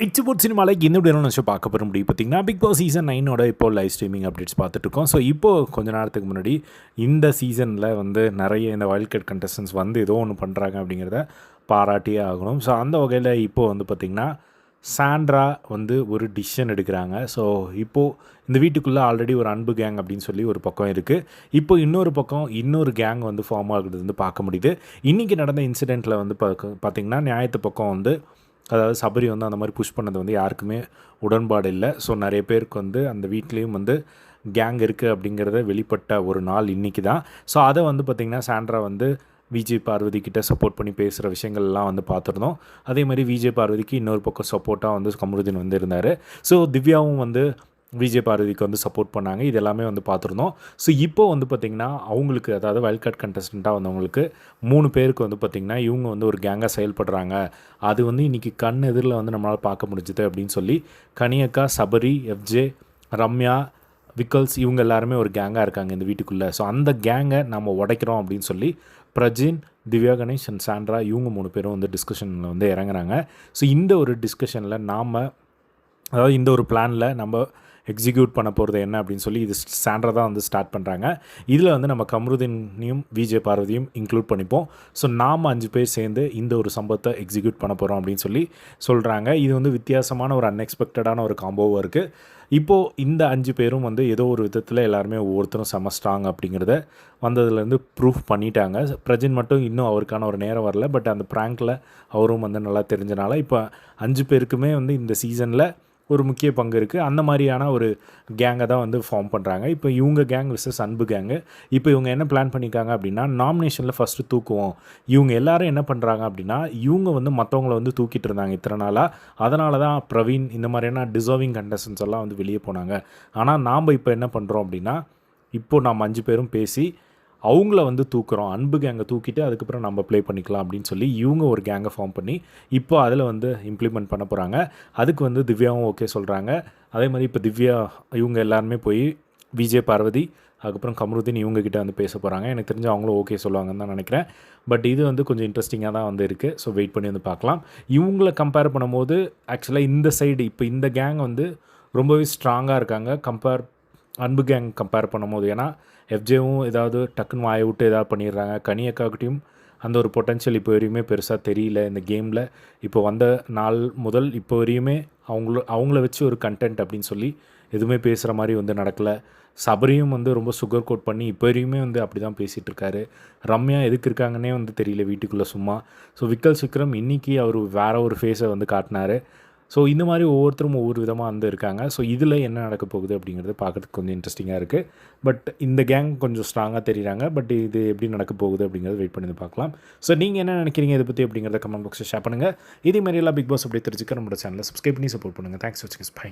இச்சுபோட் சினிமாவில் இந்த வீடியோ நினச்சி பார்க்க போகிற முடியும் பார்த்தீங்கன்னா பிக் பாஸ் சீசன் நைனோட இப்போ லைவ் ஸ்ட்ரீமிங் அப்டேட்ஸ் பார்த்துட்ருக்கோம் ஸோ இப்போது கொஞ்ச நேரத்துக்கு முன்னாடி இந்த சீசனில் வந்து நிறைய இந்த வைல்ட் கார்ட் கண்டஸ்டன்ஸ் வந்து ஏதோ ஒன்று பண்ணுறாங்க அப்படிங்கிறத பாராட்டியே ஆகணும். ஸோ அந்த வகையில் இப்போது வந்து பார்த்திங்கன்னா சாண்ட்ரா வந்து ஒரு டிசிஷன் எடுக்கிறாங்க. ஸோ இப்போது இந்த வீட்டுக்குள்ளே ஆல்ரெடி ஒரு அன்பு கேங் அப்படின்னு சொல்லி ஒரு பக்கம் இருக்குது இப்போ இன்னொரு பக்கம் இன்னொரு கேங் வந்து ஃபார்ம் ஆகுறது வந்து பார்க்க முடியுது. இன்றைக்கி நடந்த இன்சிடெண்ட்டில் வந்து பார்க்க பார்த்திங்கன்னா நியாயத்து பக்கம் வந்து அதாவது சபரி வந்து அந்த மாதிரி புஷ் பண்ணது வந்து யாருக்குமே உடன்பாடு இல்லை. ஸோ நிறைய பேருக்கு வந்து அந்த வீட்லேயும் வந்து கேங் இருக்குது அப்படிங்கிறத வெளிப்பட்ட ஒரு நாள் இன்றைக்கி தான். ஸோ அதை வந்து பார்த்திங்கன்னா சாண்ட்ரா வந்து விஜய் பார்வதி கிட்ட சப்போர்ட் பண்ணி பேசுகிற விஷயங்கள்லாம் வந்து பார்த்துருந்தோம். அதே மாதிரி விஜய் பார்வதிக்கு இன்னொரு பக்கம் சப்போர்ட்டாக வந்து கமருதீன் வந்து இருந்தார். ஸோ திவ்யாவும் வந்து விஜய் பாரதிக்கு வந்து சப்போர்ட் பண்ணாங்க. இது எல்லாமே வந்து பார்த்துருந்தோம். ஸோ இப்போ வந்து பார்த்திங்கன்னா அவங்களுக்கு அதாவது வைல்ட் கார்ட் கண்டஸ்டண்ட்டாக வந்தவங்களுக்கு மூணு பேருக்கு வந்து பார்த்திங்கன்னா இவங்க வந்து ஒரு கேங்காக செயல்படுறாங்க. அது வந்து இன்றைக்கி கண் எதிரில் வந்து நம்மளால் பார்க்க முடிஞ்சுது அப்படின்னு சொல்லி கனியக்கா சபரி எஃப்ஜே ரம்யா விக்கல்ஸ் இவங்க எல்லாருமே ஒரு கேங்காக இருக்காங்க இந்த வீட்டுக்குள்ளே. ஸோ அந்த கேங்கை நம்ம உடைக்கிறோம் அப்படின்னு சொல்லி பிரஜின் திவ்யா கணேஷ் அண்ட் சாண்ட்ரா இவங்க மூணு பேரும் வந்து டிஸ்கஷனில் வந்து இறங்குறாங்க. ஸோ இந்த ஒரு டிஸ்கஷனில் நாம் அதாவது இந்த ஒரு பிளானில் நம்ம எக்ஸிக்யூட் பண்ண போகிறது என்ன அப்படின்னு சொல்லி இது சாண்ட்ரா தான் வந்து ஸ்டார்ட் பண்ணுறாங்க இதில் வந்து நம்ம கமருதீனையும் விஜய் பார்வதியும் இன்க்ளூட் பண்ணிப்போம். ஸோ நாம் அஞ்சு பேர் சேர்ந்து இந்த ஒரு சம்பவத்தை எக்ஸிக்யூட் பண்ண போகிறோம் அப்படின்னு சொல்லி சொல்கிறாங்க இது வந்து வித்தியாசமான ஒரு அன்எக்ஸ்பெக்டடான ஒரு காம்போவாக இருக்குது இப்போது இந்த அஞ்சு பேரும் வந்து ஏதோ ஒரு விதத்தில் எல்லாருமே ஒவ்வொருத்தரும் செம ஸ்ட்ராங் அப்படிங்கிறத வந்ததுலேருந்து ப்ரூஃப் பண்ணிட்டாங்க. பிரஜின் மட்டும் இன்னும் அவருக்கான ஒரு நேரம் வரல. பட் அந்த ப்ராங்கில் அவரும் வந்து நல்லா தெரிஞ்சனால இப்போ அஞ்சு பேருக்குமே வந்து இந்த சீசனில் ஒரு முக்கிய பங்கு இருக்குது அந்த மாதிரியான ஒரு கேங்கை தான் வந்து ஃபார்ம் பண்ணுறாங்க இப்போ இவங்க கேங் விசஸ் அன்பு கேங்கு இப்போ இவங்க என்ன பிளான் பண்ணியிருக்காங்க அப்படின்னா நாமினேஷனில் ஃபஸ்ட்டு தூக்குவோம். இவங்க எல்லாரும் என்ன பண்ணுறாங்க அப்படின்னா இவங்க வந்து மற்றவங்கள வந்து தூக்கிட்டு இருந்தாங்க இத்தனை நாளாக அதனால தான் பிரவீன் இந்த மாதிரியான டிசர்விங் கண்டஸ்டன்ஸ் எல்லாம் வந்து வெளியே போனாங்க. ஆனால் நாம் இப்போ என்ன பண்ணுறோம் அப்படின்னா இப்போது நாம் அஞ்சு பேரும் பேசி அவங்கள வந்து தூக்குறோம். அன்பு கேங்கை தூக்கிட்டு அதுக்கப்புறம் நம்ம ப்ளே பண்ணிக்கலாம் அப்படின்னு சொல்லி இவங்க ஒரு கேங்கை ஃபார்ம் பண்ணி இப்போ அதில் வந்து இம்ப்ளிமெண்ட் பண்ண போகிறாங்க அதுக்கு வந்து திவ்யாவும் ஓகே சொல்கிறாங்க அதே மாதிரி இப்போ திவ்யா இவங்க எல்லாருமே போய் விஜய் பார்வதி அதுக்கப்புறம் கமருதீன் இவங்ககிட்ட வந்து பேச போகிறாங்க எனக்கு தெரிஞ்சு அவங்களும் ஓகே சொல்லுவாங்கன்னு தான் நினைக்கிறேன். பட் இது வந்து கொஞ்சம் இன்ட்ரெஸ்டிங்காக தான் வந்து இருக்குது ஸோ வெயிட் பண்ணி வந்து பார்க்கலாம். இவங்கள கம்பேர் பண்ணும்போது ஆக்சுவலாக இந்த சைடு இப்போ இந்த கேங் வந்து ரொம்பவே ஸ்ட்ராங்காக இருக்காங்க. கம்பேர் அன்பு கேங் கம்பேர் பண்ணும்போது ஏன்னா எஃப்ஜேவும் ஏதாவது டக்குன்னு வாயை விட்டு ஏதாவது பண்ணிடுறாங்க. கனியக்காக்கிட்டையும் அந்த ஒரு பொட்டன்ஷியல் இப்போ வரையுமே பெருசாக தெரியல இந்த கேமில் இப்போ வந்த நாள் முதல் இப்போ வரையுமே அவங்கள அவங்கள வச்சு ஒரு கண்டென்ட் அப்படின்னு சொல்லி எதுவுமே பேசுகிற மாதிரி வந்து நடக்கலை. சபரியும் வந்து ரொம்ப சுகர் கோட் பண்ணி இப்போ வரையுமே வந்து அப்படி தான் பேசிகிட்டு இருக்காரு. ரம்யா எதுக்கு இருக்காங்கன்னே வந்து தெரியல வீட்டுக்குள்ளே சும்மா. ஸோ விக்கல் சிக்ரம் இன்றைக்கி அவர் வேற ஒரு ஃபேஸை வந்து காட்டினார். ஸோ இந்த மாதிரி ஒவ்வொருத்தரும் ஒவ்வொரு விதமாக வந்து இருக்காங்க. ஸோ இதில் என்ன நடக்க போகுது அப்படிங்கிறது பார்க்குறதுக்கு கொஞ்சம் இன்ட்ரெஸ்டிங்காக இருக்குது பட் இந்த கேங் கொஞ்சம் ஸ்ட்ராங்காக தெரியுறாங்க. பட் இது எப்படி நடக்க போகுது அப்படிங்கிறத வெயிட் பண்ணி பார்க்கலாம் ஸோ நீங்கள் என்ன நினைக்கிறீங்க இதை பற்றி அப்படிங்கிறத கமெண்ட் பாக்ஸில் ஷேர் பண்ணுங்கள் இதே மாதிரி எல்லாம் பிக் பாஸ் அப்படி தெரிஞ்சுக்க நம்மளோட சேனலை சப்ஸ்கிரைப் பண்ணி சப்போர்ட் பண்ணுங்கள் தேங்க்ஸ் வச்சுக்கஸ் பை